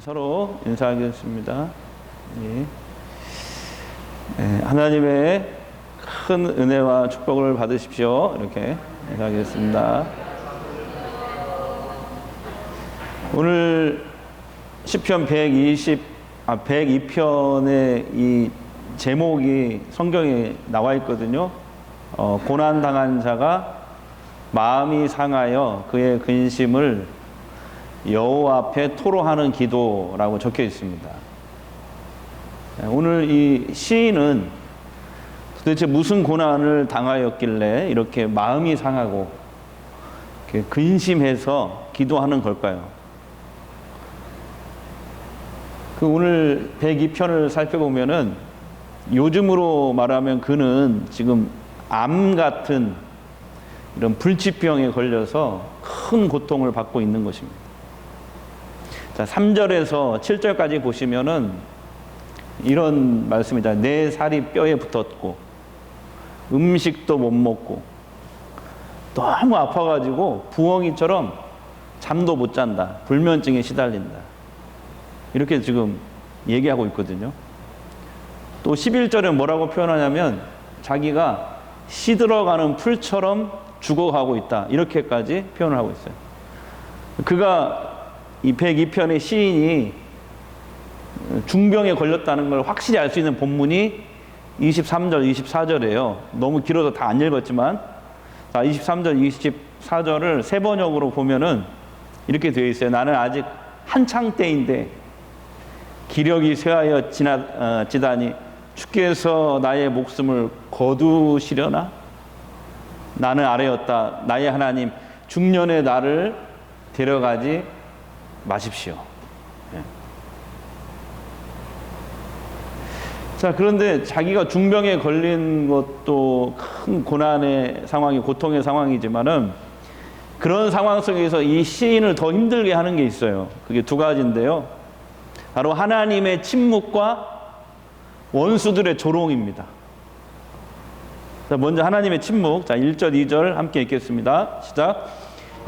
서로 인사하겠습니다. 예. 예, 하나님의 큰 은혜와 축복을 받으십시오. 이렇게 인사하겠습니다. 오늘 시편 120, 아, 102편의 이 제목이 성경에 나와 있거든요. 어, 고난 당한 자가 마음이 상하여 그의 근심을 여호와 앞에 토로하는 기도라고 적혀 있습니다. 네, 오늘 이 시인은 도대체 무슨 고난을 당하였길래 이렇게 마음이 상하고 이렇게 근심해서 기도하는 걸까요? 그 오늘 102편을 살펴보면은 요즘으로 말하면 그는 지금 암 같은 이런 불치병에 걸려서 큰 고통을 받고 있는 것입니다. 자, 3절에서 7절까지 보시면은 이런 말씀이다. 내 살이 뼈에 붙었고 음식도 못 먹고 너무 아파가지고 부엉이처럼 잠도 못 잔다. 불면증에 시달린다. 이렇게 지금 얘기하고 있거든요. 또 11절에 뭐라고 표현하냐면 자기가 시들어가는 풀처럼 죽어가고 있다. 이렇게까지 표현을 하고 있어요. 그가 이 102편의 시인이 중병에 걸렸다는 걸 확실히 알 수 있는 본문이 23절, 24절이에요. 너무 길어서 다 안 읽었지만, 자, 23절, 24절을 세 번역으로 보면은 이렇게 되어 있어요. 나는 아직 한창 때인데 기력이 쇠하여 지나, 어, 지다니 주께서 나의 목숨을 거두시려나? 나는 아래였다. 나의 하나님, 중년의 나를 데려가지 마십시오. 예. 자, 그런데 자기가 중병에 걸린 것도 큰 고난의 상황이, 고통의 상황이지만은 그런 상황 속에서 이 시인을 더 힘들게 하는 게 있어요. 그게 두 가지인데요. 바로 하나님의 침묵과 원수들의 조롱입니다. 자, 먼저 하나님의 침묵. 자, 1절, 2절 함께 읽겠습니다. 시작.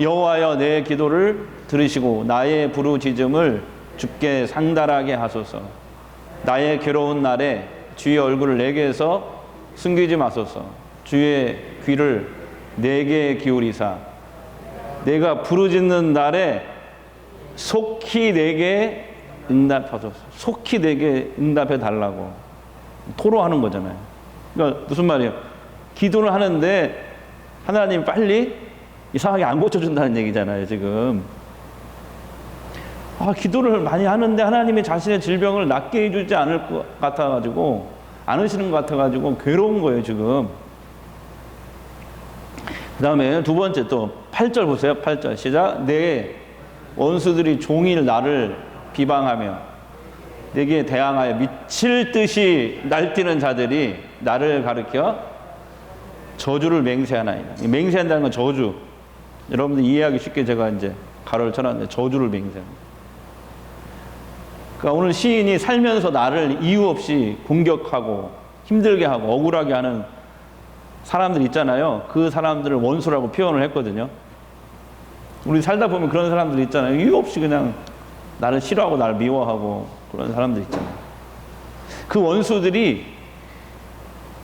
여호와여 내 기도를 들으시고 나의 부르짖음을 주께 상달하게 하소서. 나의 괴로운 날에 주의 얼굴을 내게서 숨기지 마소서. 주의 귀를 내게 기울이사 내가 부르짖는 날에 속히 내게 응답하소서. 속히 내게 응답해 달라고 토로하는 거잖아요. 그러니까 무슨 말이에요? 기도를 하는데 하나님 빨리 이상하게 안 고쳐준다는 얘기잖아요, 지금. 아, 기도를 많이 하는데 하나님이 자신의 질병을 낫게 해주지 않을 것 같아가지고, 않으시는 것 같아가지고 괴로운 거예요, 지금. 그 다음에 두 번째 또 8절 보세요, 8절. 시작. 내 원수들이 종일 나를 비방하며 내게 대항하여 미칠 듯이 날뛰는 자들이 나를 가리켜 저주를 맹세하나이다. 맹세한다는 건 저주. 여러분들 이해하기 쉽게 제가 이제 가로를 쳐놨는데 저주를 맹세합니다. 그러니까 오늘 시인이 살면서 나를 이유 없이 공격하고 힘들게 하고 억울하게 하는 사람들 있잖아요. 그 사람들을 원수라고 표현을 했거든요. 우리 살다 보면 그런 사람들 있잖아요. 이유 없이 그냥 나를 싫어하고 나를 미워하고 그런 사람들 있잖아요. 그 원수들이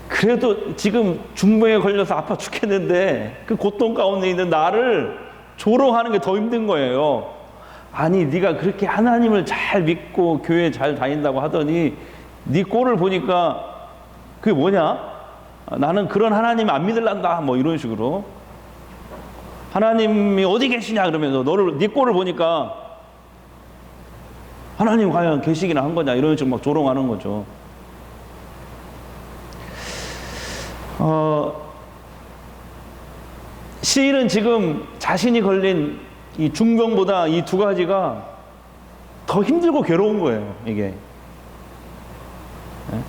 그래도 지금 중병에 걸려서 아파 죽겠는데 그 고통 가운데 있는 나를 조롱하는 게 더 힘든 거예요. 아니 네가 그렇게 하나님을 잘 믿고 교회 잘 다닌다고 하더니 네 꼴을 보니까 그게 뭐냐? 나는 그런 하나님 안 믿을란다 뭐 이런 식으로 하나님이 어디 계시냐 그러면서 너를 네 꼴을 보니까 하나님 과연 계시기나 한 거냐 이런 식으로 막 조롱하는 거죠. 어, 시인은 지금 자신이 걸린 이 중병보다 이 두 가지가 더 힘들고 괴로운 거예요, 이게. 네?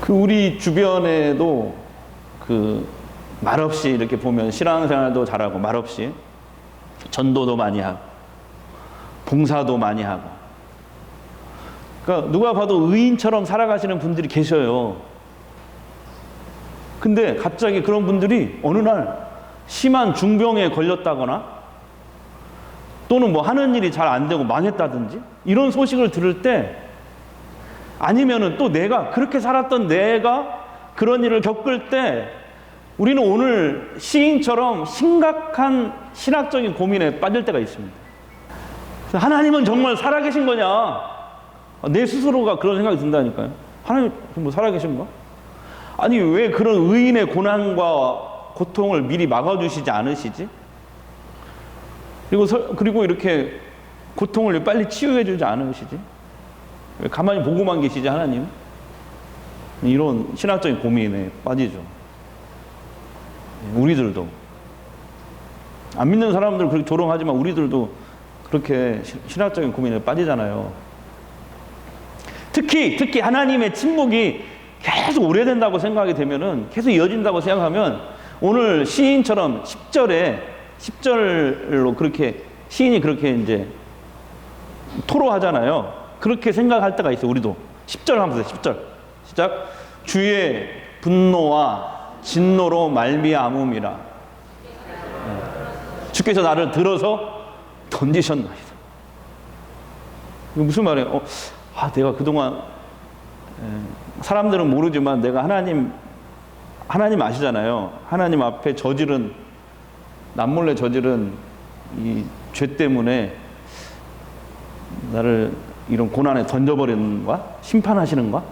그 우리 주변에도 그 말없이 이렇게 보면 신앙생활도 잘하고 말없이 전도도 많이 하고 봉사도 많이 하고 그러니까 누가 봐도 의인처럼 살아가시는 분들이 계셔요. 근데 갑자기 그런 분들이 어느 날 심한 중병에 걸렸다거나 또는 뭐 하는 일이 잘 안 되고 망했다든지 이런 소식을 들을 때 아니면은 또 내가 그렇게 살았던 내가 그런 일을 겪을 때 우리는 오늘 시인처럼 심각한 신학적인 고민에 빠질 때가 있습니다. 하나님은 정말 살아계신 거냐? 내 스스로가 그런 생각이 든다니까요. 하나님 정말 살아계신가? 아니 왜 그런 의인의 고난과 고통을 미리 막아주시지 않으시지? 그리고 서, 그리고 이렇게 고통을 빨리 치유해주지 않으시지? 왜 가만히 보고만 계시지 하나님? 이런 신학적인 고민에 빠지죠. 우리들도 안 믿는 사람들 그렇게 조롱하지만 우리들도 그렇게 신학적인 고민에 빠지잖아요. 특히 특히 하나님의 침묵이 계속 오래된다고 생각이 되면은 계속 이어진다고 생각하면 오늘 시인처럼 10절에 10절로 그렇게 시인이 그렇게 이제 토로하잖아요. 그렇게 생각할 때가 있어요. 우리도 10절 한번 보세요. 10절 시작. 주의 분노와 진노로 말미암음이라. 네. 주께서 나를 들어서 던지셨나이다. 무슨 말이에요? 어, 아, 내가 그동안 에, 사람들은 모르지만 내가 하나님 하나님 아시잖아요. 하나님 앞에 저지른 남몰래 저지른 이 죄 때문에 나를 이런 고난에 던져버리는가? 심판하시는가?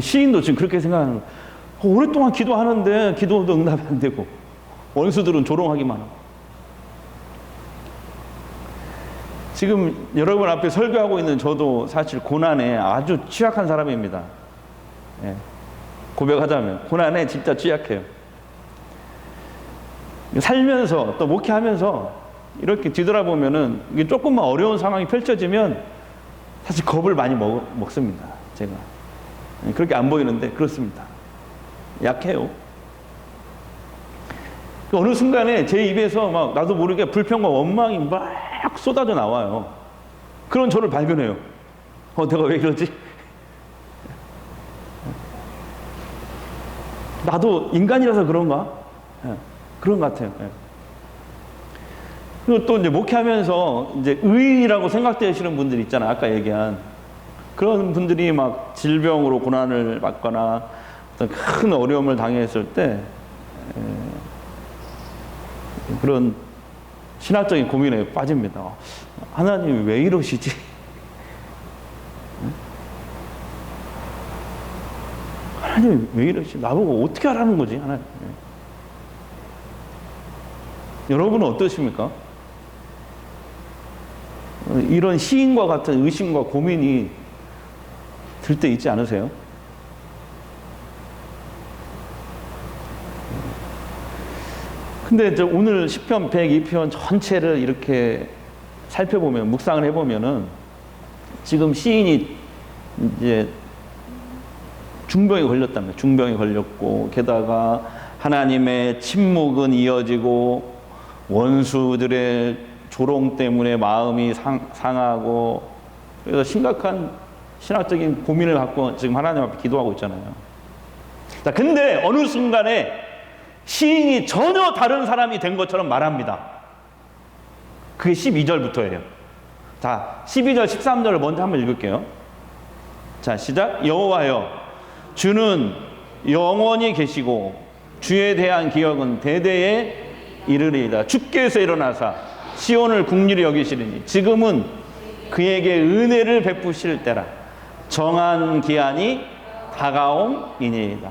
시인도 지금 그렇게 생각하는 거예요. 어, 오랫동안 기도하는데 기도도 응답이 안 되고 원수들은 조롱하기만 하고 지금 여러분 앞에 설교하고 있는 저도 사실 고난에 아주 취약한 사람입니다. 예. 고백하자면 고난에 진짜 취약해요. 살면서 또 목회하면서 이렇게 뒤돌아보면은 이게 조금만 어려운 상황이 펼쳐지면 사실 겁을 많이 먹, 먹습니다. 제가 예, 그렇게 안 보이는데 그렇습니다. 약해요. 어느 순간에 제 입에서 막 나도 모르게 불평과 원망이 막 쏟아져 나와요. 그런 저를 발견해요. 어, 내가 왜 이러지? 나도 인간이라서 그런가? 예, 그런 것 같아요. 예. 그리고 또 이제 목회하면서 이제 의인이라고 생각되시는 분들 있잖아요. 아까 얘기한. 그런 분들이 막 질병으로 고난을 받거나 어떤 큰 어려움을 당했을 때 그런 신학적인 고민에 빠집니다. 하나님이 왜 이러시지? 하나님이 왜 이러시? 나보고 어떻게 하라는 거지? 하나님. 여러분은 어떠십니까? 이런 시인과 같은 의심과 고민이 들 때 있지 않으세요? 근데 이제 오늘 10편, 102편 전체를 이렇게 살펴보면, 묵상을 해보면은 지금 시인이 이제 중병에 걸렸다며, 중병에 걸렸고, 게다가 하나님의 침묵은 이어지고, 원수들의 조롱 때문에 마음이 상, 상하고, 그래서 심각한 신학적인 고민을 갖고 지금 하나님 앞에 기도하고 있잖아요. 자, 근데 어느 순간에 시인이 전혀 다른 사람이 된 것처럼 말합니다. 그게 12절부터예요. 자, 12절, 13절을 먼저 한번 읽을게요. 자, 시작. 여호와여, 주는 영원히 계시고 주에 대한 기억은 대대에 이르리이다. 주께서 일어나사 시온을 국리를 여기시리니 지금은 그에게 은혜를 베푸실 때라. 정한 기한이 다가옴이니이다.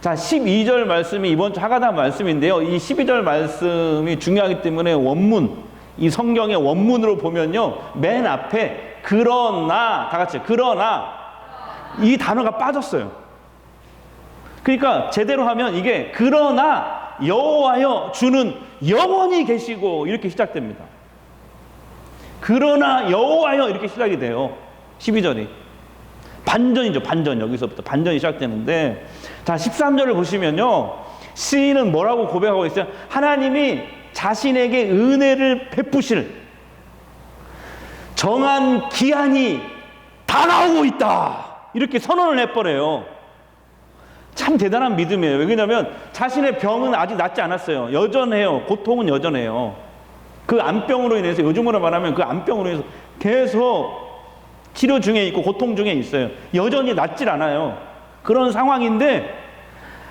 자, 12절 말씀이 이번 주 하가다 말씀인데요. 이 12절 말씀이 중요하기 때문에 원문, 이 성경의 원문으로 보면요. 맨 앞에 그러나, 다 같이 그러나 이 단어가 빠졌어요. 그러니까 제대로 하면 이게 그러나 여호와여 주는 영원히 계시고 이렇게 시작됩니다. 그러나 여호와여 이렇게 시작이 돼요. 12절이. 반전이죠. 반전. 여기서부터 반전이 시작되는데 자, 13절을 보시면요. 시인은 뭐라고 고백하고 있어요? 하나님이 자신에게 은혜를 베푸실 정한 기한이 다가오고 있다. 이렇게 선언을 해버려요. 참 대단한 믿음이에요. 왜냐하면 자신의 병은 아직 낫지 않았어요. 여전해요. 고통은 여전해요. 그 암병으로 인해서 요즘으로 말하면 그 암병으로 인해서 계속 치료 중에 있고 고통 중에 있어요. 여전히 낫질 않아요. 그런 상황인데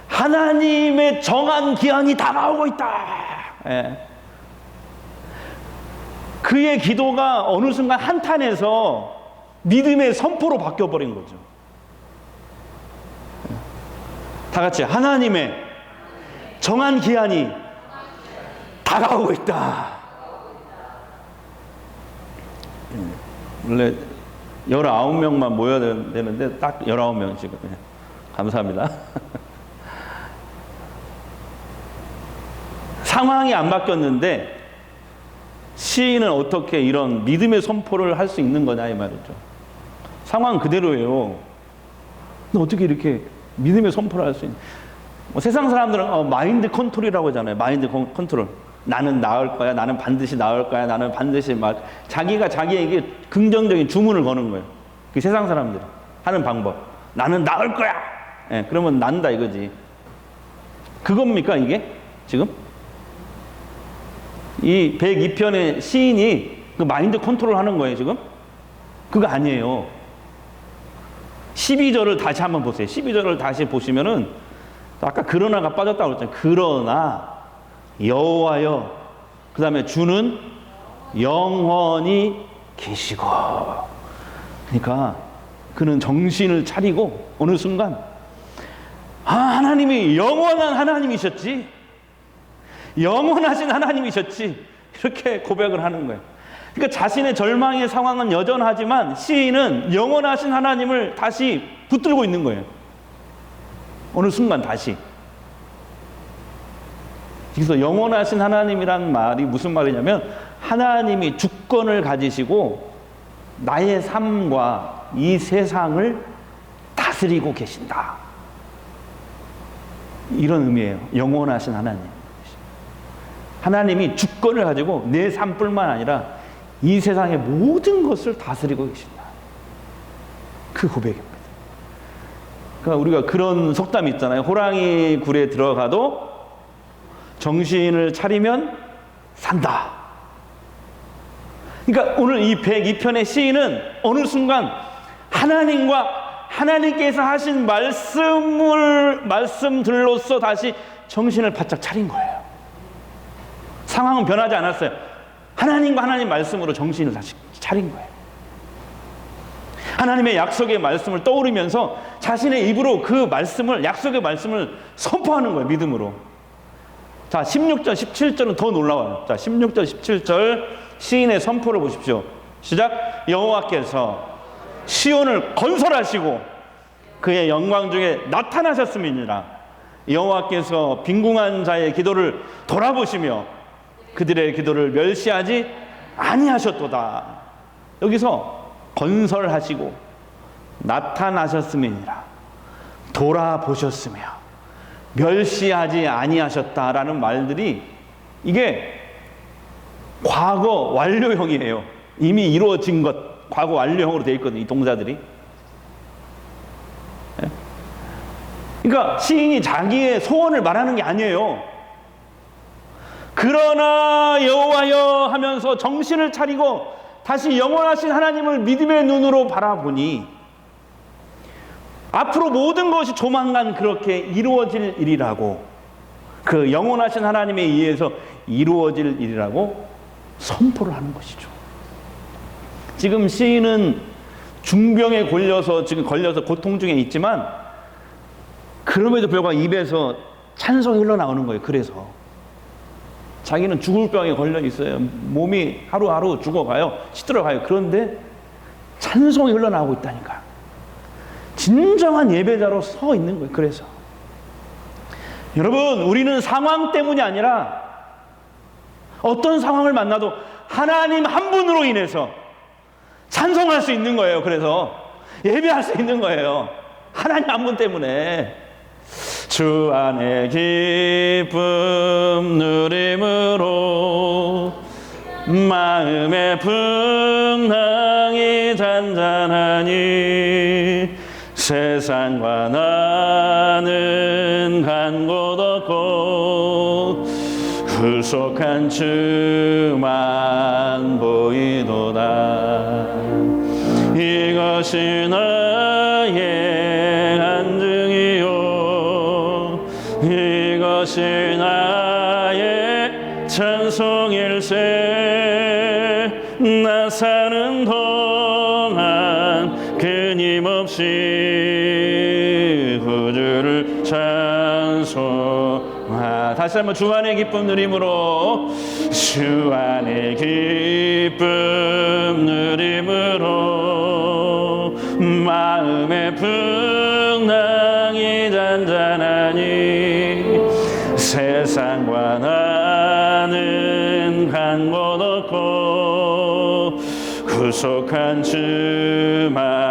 하나님의 정한 기한이 다가오고 있다. 예. 그의 기도가 어느 순간 한탄해서 믿음의 선포로 바뀌어 버린 거죠. 다 같이 하나님의 정한 기한이 다가오고 있다. 음, 원래 19명만 모여야 되는데 딱 19명 지금. 예. 감사합니다. 상황이 안 바뀌었는데 시인은 어떻게 이런 믿음의 선포를 할 수 있는 거냐 이 말이죠. 상황 그대로예요. 근데 어떻게 이렇게 믿음의 선포를 할 수 있는? 뭐 세상 사람들은 어, 마인드 컨트롤이라고 하잖아요. 마인드 컨- 컨트롤. 나는 나을 거야. 나는 반드시 나을 거야. 나는 반드시 막 자기가 자기에게 긍정적인 주문을 거는 거예요. 그 세상 사람들 하는 방법. 나는 나을 거야. 예, 그러면 난다 이거지. 그겁니까 이게 지금? 이 102편의 시인이 그 마인드 컨트롤 하는 거예요, 지금? 그거 아니에요. 12절을 다시 한번 보세요. 12절을 다시 보시면은 아까 그러나가 빠졌다고 그랬잖아요. 그러나 여호와여 그 다음에 주는 영원히 계시고 그러니까 그는 정신을 차리고 어느 순간 아 하나님이 영원한 하나님이셨지 영원하신 하나님이셨지 이렇게 고백을 하는 거예요. 그러니까 자신의 절망의 상황은 여전하지만 시인은 영원하신 하나님을 다시 붙들고 있는 거예요. 어느 순간 다시. 그래서 영원하신 하나님이란 말이 무슨 말이냐면 하나님이 주권을 가지시고 나의 삶과 이 세상을 다스리고 계신다. 이런 의미예요. 영원하신 하나님. 하나님이 주권을 가지고 내 삶뿐만 아니라 이 세상의 모든 것을 다스리고 계신다. 그 고백입니다. 그러니까 우리가 그런 속담이 있잖아요. 호랑이 굴에 들어가도 정신을 차리면 산다. 그러니까 오늘 이 102편의 시인은 어느 순간 하나님과 하나님께서 하신 말씀을 말씀들로서 다시 정신을 바짝 차린 거예요. 상황은 변하지 않았어요. 하나님과 하나님 말씀으로 정신을 다시 차린 거예요. 하나님의 약속의 말씀을 떠오르면서 자신의 입으로 그 말씀을 약속의 말씀을 선포하는 거예요. 믿음으로. 자, 16절, 17절은 더 놀라워요. 자, 16절, 17절 시인의 선포를 보십시오. 시작. 여호와께서 시온을 건설하시고 그의 영광 중에 나타나셨음이니라. 여호와께서 빈궁한 자의 기도를 돌아보시며 그들의 기도를 멸시하지 아니하셨도다. 여기서 건설하시고 나타나셨음이니라. 돌아보셨으며 멸시하지 아니하셨다라는 말들이 이게 과거 완료형이에요. 이미 이루어진 것, 과거 완료형으로 되어 있거든요. 이 동사들이. 예? 그러니까 시인이 자기의 소원을 말하는 게 아니에요. 그러나 여호와여 하면서 정신을 차리고 다시 영원하신 하나님을 믿음의 눈으로 바라보니 앞으로 모든 것이 조만간 그렇게 이루어질 일이라고 그 영원하신 하나님에 의해서 이루어질 일이라고 선포를 하는 것이죠. 지금 시인은 중병에 걸려서 지금 걸려서 고통 중에 있지만 그럼에도 불구하고 입에서 찬송이 흘러나오는 거예요. 그래서 자기는 죽을 병에 걸려 있어요. 몸이 하루하루 죽어가요. 시들어가요. 그런데 찬송이 흘러나오고 있다니까. 진정한 예배자로 서 있는 거예요. 그래서 여러분, 우리는 상황 때문이 아니라 어떤 상황을 만나도 하나님 한 분으로 인해서 찬송할 수 있는 거예요. 그래서 예배할 수 있는 거예요. 하나님 한 분 때문에 주 안에 기쁨 누림으로 마음의 풍랑 잔잔하니 세상과 나는 간곳 없고 후속한 주만 보이도다. 이것이 나의 간증이요. 이것이 구주를 찬송하. 다시 한번 주안의 기쁨 누림으로. 주안의 기쁨 누림으로. 마음의 풍랑이 잔잔하니 세상과 나는 간곳 없고 구속한 주만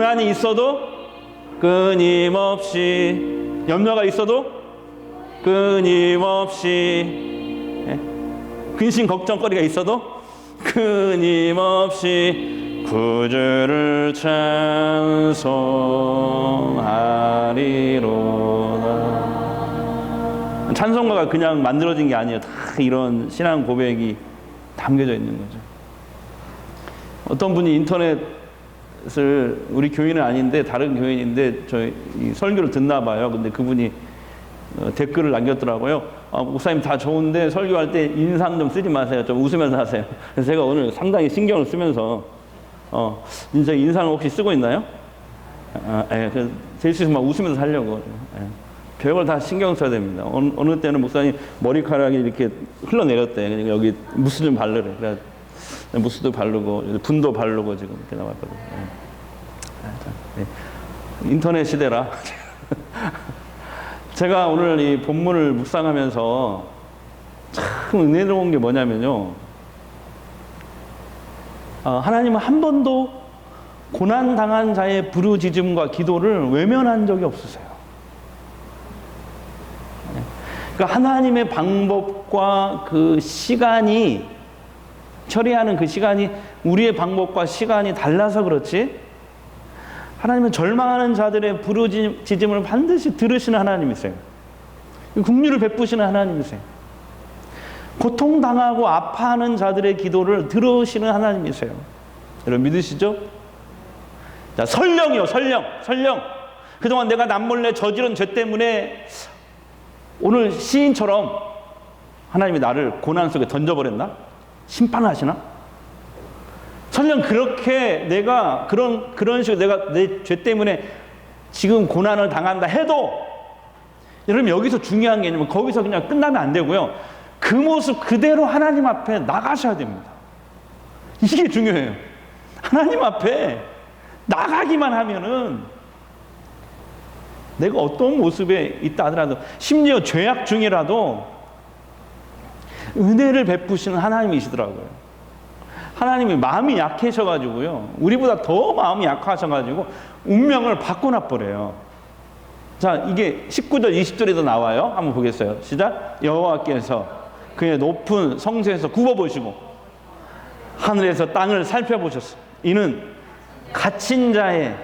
고난이 있어도 끊임없이 염려가 있어도 끊임없이 예? 근심 걱정거리가 있어도 끊임없이 구주를 찬송하리로다. 찬송가가 그냥 만들어진 게 아니에요. 다 이런 신앙 고백이 담겨져 있는 거죠. 어떤 분이 인터넷 을 우리 교인은 아닌데 다른 교인인데 저희 이 설교를 듣나 봐요 근데 그분이 어, 댓글을 남겼더라고요. 아, 목사님 다 좋은데 설교할 때 인상 좀 쓰지 마세요. 좀 웃으면서 하세요. 그래서 제가 오늘 상당히 신경을 쓰면서 어, 진짜 인상을 혹시 쓰고 있나요? 아, 예, 그래서 될수 있으면 막 웃으면서 하려고. 예. 별걸 다 신경 써야 됩니다. 어느, 어느 때는 목사님 머리카락이 이렇게 흘러내렸대. 여기 무스 좀 바르래. 그래 무스도 바르고 분도 바르고 지금 이렇게 나왔거든요. 예. 아, 자, 예. 인터넷 시대라. 제가 오늘 이 본문을 묵상하면서 참 은혜로운 게 뭐냐면요. 어, 하나님은 한 번도 고난 당한 자의 부르짖음과 기도를 외면한 적이 없으세요. 그러니까 하나님의 방법과 그 시간이 처리하는 그 시간이 우리의 방법과 시간이 달라서 그렇지 하나님은 절망하는 자들의 부르짖음을 반드시 들으시는 하나님이세요. 국류를 베푸시는 하나님이세요. 고통당하고 아파하는 자들의 기도를 들으시는 하나님이세요. 여러분 믿으시죠? 자, 설령이요, 설령, 설령. 그동안 내가 남몰래 저지른 죄 때문에 오늘 시인처럼 하나님이 나를 고난 속에 던져버렸나? 심판하시나? 설령 그렇게 내가 그런 그런 식으로 내가 내 죄 때문에 지금 고난을 당한다 해도 여러분 여기서 중요한 게 뭐냐면 거기서 그냥 끝나면 안 되고요. 그 모습 그대로 하나님 앞에 나가셔야 됩니다. 이게 중요해요. 하나님 앞에 나가기만 하면은 내가 어떤 모습에 있다 하더라도 심지어 죄악 중이라도 은혜를 베푸시는 하나님이시더라고요. 하나님이 마음이 약해셔가지고요. 우리보다 더 마음이 약하셔가지고 운명을 바꿔놔버려요. 자, 이게 19절, 20절에도 나와요. 한번 보겠어요. 시작. 여호와께서 그의 높은 성소에서 굽어보시고 하늘에서 땅을 살펴보셨어. 이는 갇힌 자의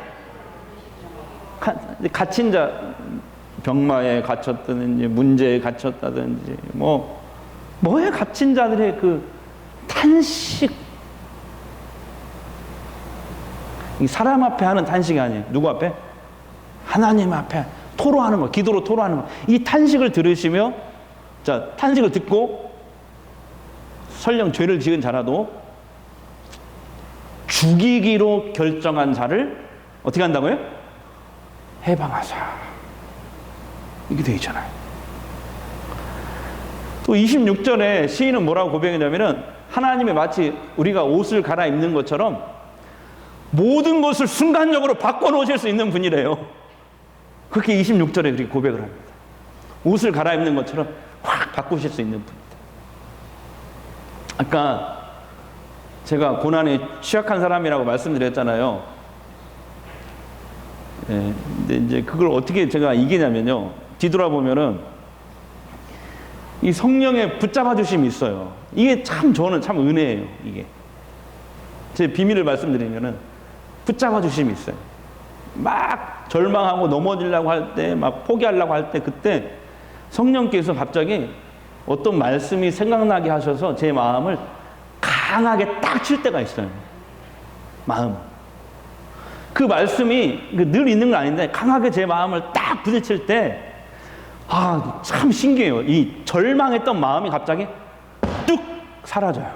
갇힌 자 병마에 갇혔다든지 문제에 갇혔다든지 뭐 뭐에 갇힌 자들의 그 탄식 사람 앞에 하는 탄식이 아니에요. 누구 앞에? 하나님 앞에 토로하는 거, 기도로 토로하는 거. 이 탄식을 들으시며, 자, 탄식을 듣고, 설령 죄를 지은 자라도 죽이기로 결정한 자를 어떻게 한다고요? 해방하자. 이게 되어 있잖아요. 또 26절에 시인은 뭐라고 고백했냐면은 하나님의 마치 우리가 옷을 갈아입는 것처럼 모든 것을 순간적으로 바꿔놓으실 수 있는 분이래요. 그렇게 26절에 그렇게 고백을 합니다. 옷을 갈아입는 것처럼 확 바꾸실 수 있는 분이다. 아까 제가 고난에 취약한 사람이라고 말씀드렸잖아요. 예, 근데 이제 그걸 어떻게 제가 이기냐면요. 뒤돌아보면은 이 성령의 붙잡아 주심이 있어요. 이게 참 저는 참 은혜예요. 이게 제 비밀을 말씀드리면은 붙잡아 주심이 있어요. 막 절망하고 넘어지려고 할 때, 막 포기하려고 할 때 그때 성령께서 갑자기 어떤 말씀이 생각나게 하셔서 제 마음을 강하게 딱 칠 때가 있어요. 마음. 그 말씀이 늘 있는 건 아닌데 강하게 제 마음을 딱 부딪힐 때 아, 참 신기해요. 이 절망했던 마음이 갑자기 뚝 사라져요.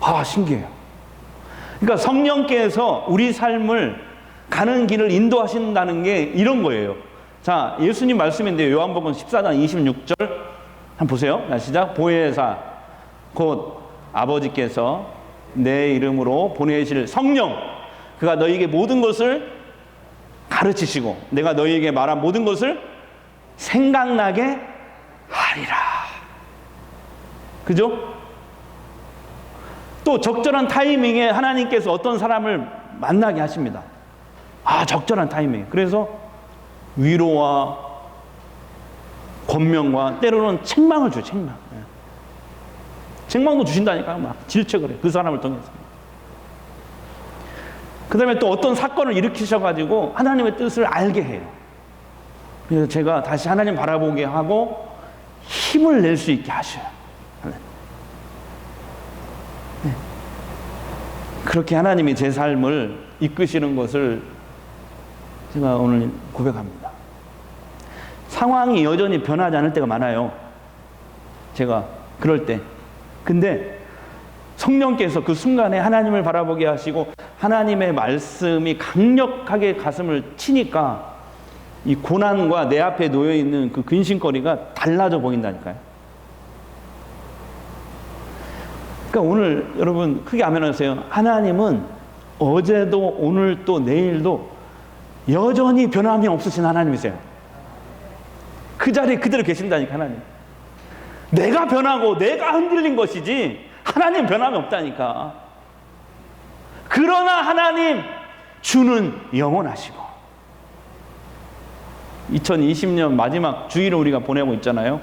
아, 신기해요. 그러니까 성령께서 우리 삶을 가는 길을 인도하신다는 게 이런 거예요. 자, 예수님 말씀인데 요한복음 14장 26절 한번 보세요. 자, 시작. 보혜사 곧 아버지께서 내 이름으로 보내실 성령 그가 너희에게 모든 것을 가르치시고 내가 너희에게 말한 모든 것을 생각나게 하리라. 그죠? 또 적절한 타이밍에 하나님께서 어떤 사람을 만나게 하십니다. 아, 적절한 타이밍. 그래서 위로와 권명과 때로는 책망을 줘요, 책망. 예. 책망도 주신다니까요. 막 질책을 해요. 그 사람을 통해서. 그 다음에 또 어떤 사건을 일으키셔가지고 하나님의 뜻을 알게 해요. 그래서 제가 다시 하나님 바라보게 하고 힘을 낼 수 있게 하셔요. 네. 그렇게 하나님이 제 삶을 이끄시는 것을 제가 오늘 고백합니다. 상황이 여전히 변하지 않을 때가 많아요. 제가 그럴 때. 근데 성령께서 그 순간에 하나님을 바라보게 하시고 하나님의 말씀이 강력하게 가슴을 치니까 이 고난과 내 앞에 놓여 있는 그 근심거리가 달라져 보인다니까요. 그러니까 오늘 여러분 크게 아멘하세요. 하나님은 어제도 오늘 또 내일도 여전히 변함이 없으신 하나님이세요. 그 자리에 그대로 계신다니까 하나님. 내가 변하고 내가 흔들린 것이지 하나님 변함이 없다니까. 그러나 하나님 주는 영원하시고 2020년 마지막 주일을 우리가 보내고 있잖아요.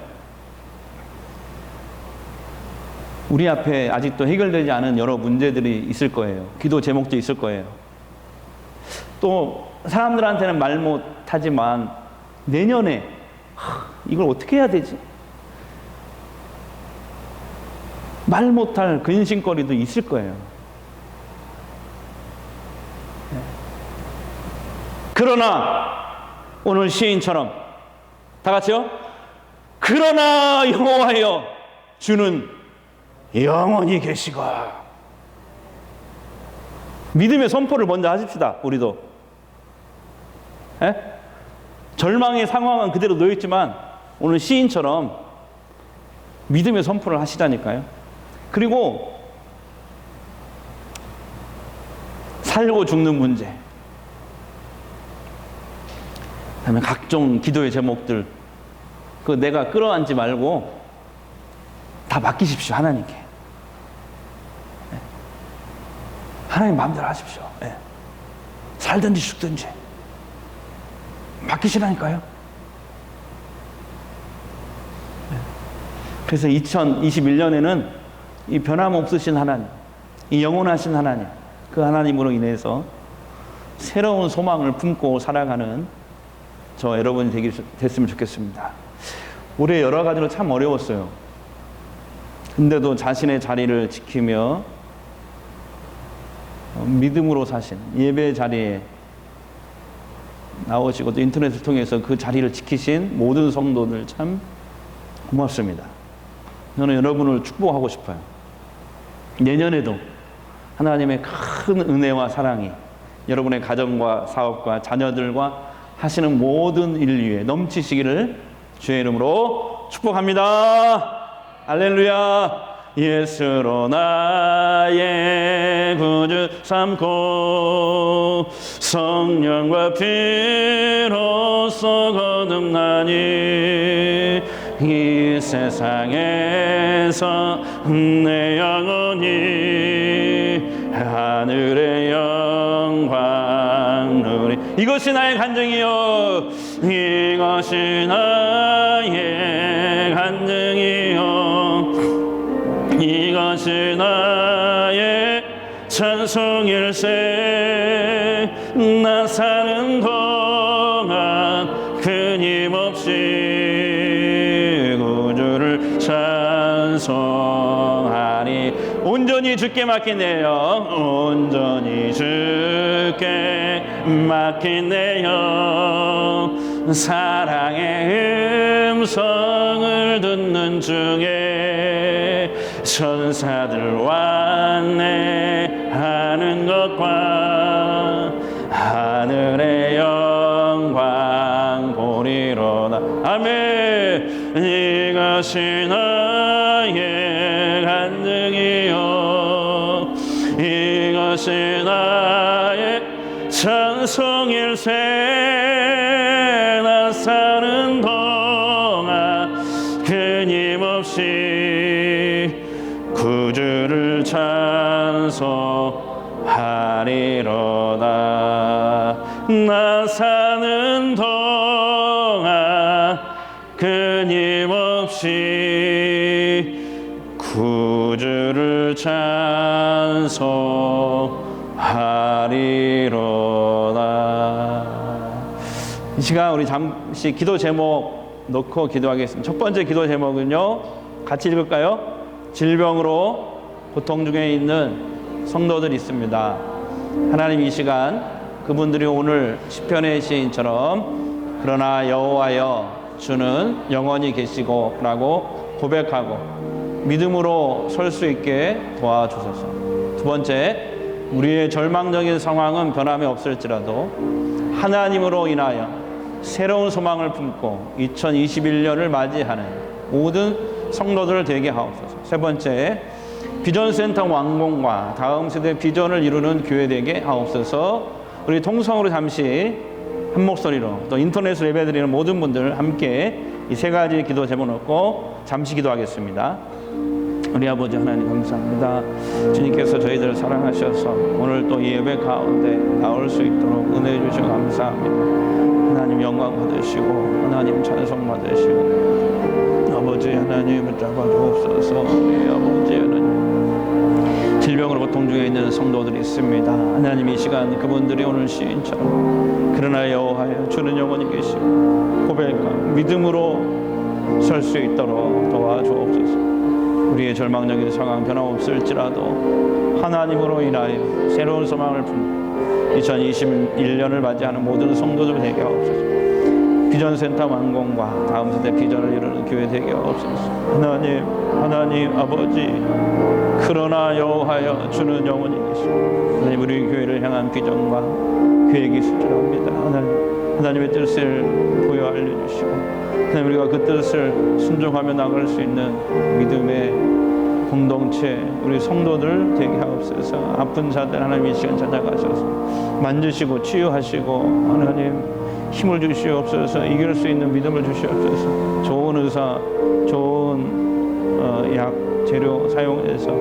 우리 앞에 아직도 해결되지 않은 여러 문제들이 있을 거예요. 기도 제목도 있을 거예요. 또 사람들한테는 말 못하지만 내년에 이걸 어떻게 해야 되지? 말 못할 근심거리도 있을 거예요. 네. 그러나 오늘 시인처럼 다 같이요. 그러나 여호와여 주는 영원히 계시고 믿음의 선포를 먼저 하십시다. 우리도 에? 절망의 상황은 그대로 놓여 있지만 오늘 시인처럼 믿음의 선포를 하시다니까요. 그리고 살고 죽는 문제. 그다음에 각종 기도의 제목들 그 내가 끌어안지 말고 다 맡기십시오 하나님께. 네. 하나님 마음대로 하십시오. 네. 살든지 죽든지 맡기시라니까요. 네. 그래서 2021년에는 이 변함없으신 하나님, 이 영원하신 하나님, 그 하나님으로 인해서 새로운 소망을 품고 살아가는 저 여러분이 되기, 됐으면 좋겠습니다. 올해 여러 가지로 참 어려웠어요. 근데도 자신의 자리를 지키며 믿음으로 사신 예배 자리에 나오시고 또 인터넷을 통해서 그 자리를 지키신 모든 성도들 참 고맙습니다. 저는 여러분을 축복하고 싶어요. 내년에도 하나님의 큰 은혜와 사랑이 여러분의 가정과 사업과 자녀들과 하시는 모든 일 위에 넘치시기를 주의 이름으로 축복합니다. 알렐루야. 예수로 나의 구주 삼고 성령과 피로써 거듭나니 이 세상에서 내 영혼이 누리 이것이 나의 간증이요. 이것이 나의 간증이요. 이것이 나의 찬송일세 나 사는 동안 끊임없이 구주를 찬송하니 온전히 주께 맡기네요. 온전히 주께 맡기네요 사랑의 음성을 듣는 중에 천사들 완내하는 것과 하늘의 영광 보리로다. 아멘. 이것이 나의 찬송일세 나 사는 동안 끊임없이 구주를 찬송하리로다. 나 사는 동안 끊임없이 구주를 찬송하리로다. 이 시간 우리 잠시 기도 제목 놓고 기도하겠습니다. 첫 번째 기도 제목은요. 같이 읽을까요? 질병으로 고통 중에 있는 성도들이 있습니다. 하나님 이 시간 그분들이 오늘 시편의 시인처럼 그러나 여호와여 주는 영원히 계시고라고 고백하고 믿음으로 설 수 있게 도와주소서. 두 번째 우리의 절망적인 상황은 변함이 없을지라도 하나님으로 인하여 새로운 소망을 품고 2021년을 맞이하는 모든 성도들 되게 하옵소서. 세 번째, 비전센터 완공과 다음 세대 비전을 이루는 교회 되게 하옵소서. 우리 통성으로 잠시 한 목소리로 또 인터넷으로 예배드리는 모든 분들 함께 이 세 가지 기도 제목 놓고 잠시 기도하겠습니다. 우리 아버지 하나님 감사합니다. 주님께서 저희들을 사랑하셔서 오늘 또이 예배 가운데 나올 수 있도록 은혜 주셔 감사합니다. 하나님 영광 받으시고 하나님 찬송 받으시고 아버지 하나님 잡아주옵소서 우리 아버지 하나님 질병으로 고통 중에 있는 성도들이 있습니다. 하나님 이 시간 그분들이 오늘 시인처럼 그러나 여호와여 주는 영원히 계시고 고백과 믿음으로 설 수 있도록 도와주옵소서. 우리의 절망적인 상황 변함없을지라도 하나님으로 인하여 새로운 소망을 품고 2021년을 맞이하는 모든 성도들 되게 하옵소서. 비전센터 완공과 다음 세대 비전을 이루는 교회 되게 하옵소서. 하나님, 하나님 아버지, 그러나 여호하여 주는 영원히 계시고 하나님 우리 교회를 향한 비전과 계획이 수절합니다. 하나님, 하나님의 뜻을 보여 알려주시고 하나님 우리가 그 뜻을 순종하며 나갈 수 있는 믿음의 공동체 우리 성도들 되게 하옵소서. 아픈 자들 하나님 이 시간 찾아가셔서 만지시고 치유하시고 하나님 힘을 주시옵소서. 이길 수 있는 믿음을 주시옵소서. 좋은 의사 좋은 어, 약 재료 사용해서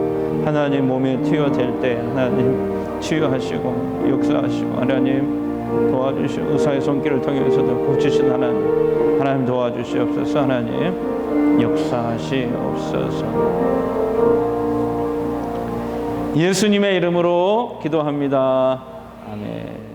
하나님 몸에 투여될 때 하나님 치유하시고 역사하시고 하나님 도와주시고 의사의 손길을 통해서도 고치신 하나님 하나님 도와주시옵소서. 하나님 역사하시옵소서. 예수님의 이름으로 기도합니다. 아멘